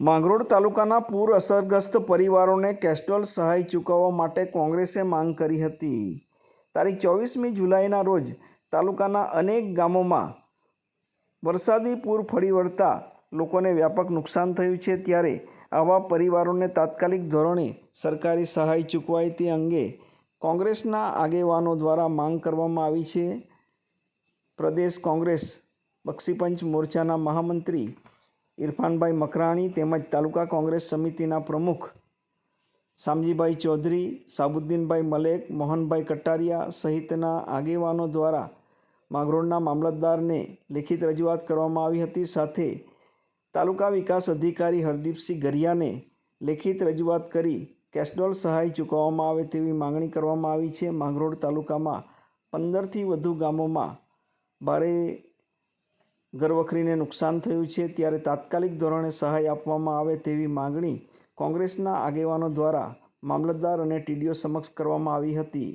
માંગરોળ તાલુકાના પૂર અસરગ્રસ્ત પરિવારોને કેસ્ટોલ સહાય ચૂકવવા માટે કોંગ્રેસે માંગ કરી હતી. તારીખ ચોવીસમી જુલાઈના રોજ તાલુકાના અનેક ગામોમાં વરસાદી પૂર ફરી વળતા લોકોને વ્યાપક નુકસાન થયું છે ત્યારે આવા પરિવારોને તાત્કાલિક ધોરણે સરકારી સહાય ચૂકવાય તે અંગે કોંગ્રેસના આગેવાનો દ્વારા માંગ કરવામાં આવી છે. પ્રદેશ કોંગ્રેસ બક્ષીપંચ મોરચાના મહામંત્રી ઇરફાનભાઈ મકરાણી તેમજ તાલુકા કોંગ્રેસ સમિતિના પ્રમુખ શામજીભાઈ ચૌધરી, સાબુદ્દીનભાઈ મલેક, મોહનભાઈ કટારિયા સહિતના આગેવાનો દ્વારા માંગરોળના મામલતદારને લેખિત રજૂઆત કરવામાં આવી હતી. સાથે તાલુકા વિકાસ અધિકારી હરદીપસિંહ ગરિયાને લેખિત રજૂઆત કરી કેસ્ટોલ સહાય ચૂકવવામાં આવે તેવી માંગણી કરવામાં આવી છે. માંગરોળ તાલુકામાં પંદરથી વધુ ગામોમાં ભારે ઘરવખરીને નુકસાન થયું છે ત્યારે તાત્કાલિક ધોરણે સહાય આપવામાં આવે તેવી માગણી કોંગ્રેસના આગેવાનો દ્વારા મામલતદાર અને ટીડીઓ સમક્ષ કરવામાં આવી હતી.